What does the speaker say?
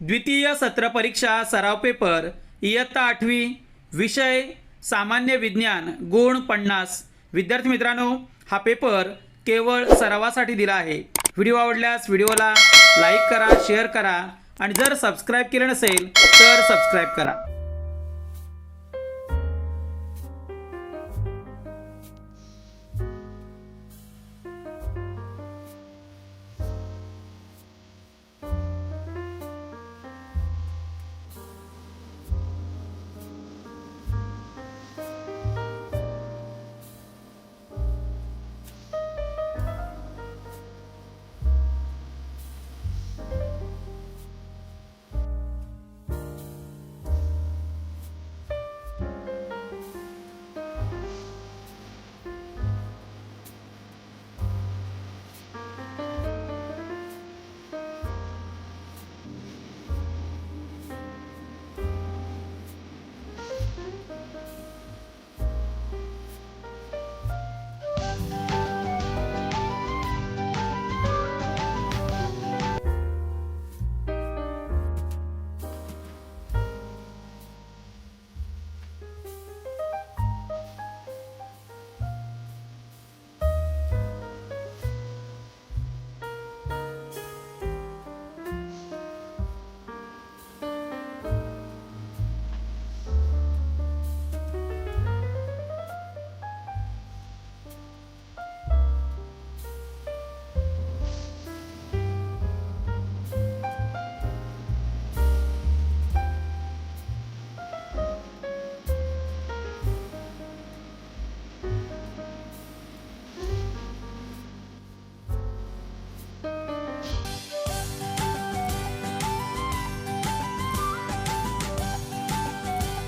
द्वितीय सत्र परीक्षा सराव पेपर इयत्ता आठवी विषय सामान्य विज्ञान गुण पन्नास. विद्यार्थी मित्रांनो हा पेपर केवळ सरावासाठी दिला आहे. व्हिडिओ आवडल्यास व्हिडिओला लाईक करा शेअर करा आणि जर सबस्क्राईब केलं नसेल तर सबस्क्राईब करा.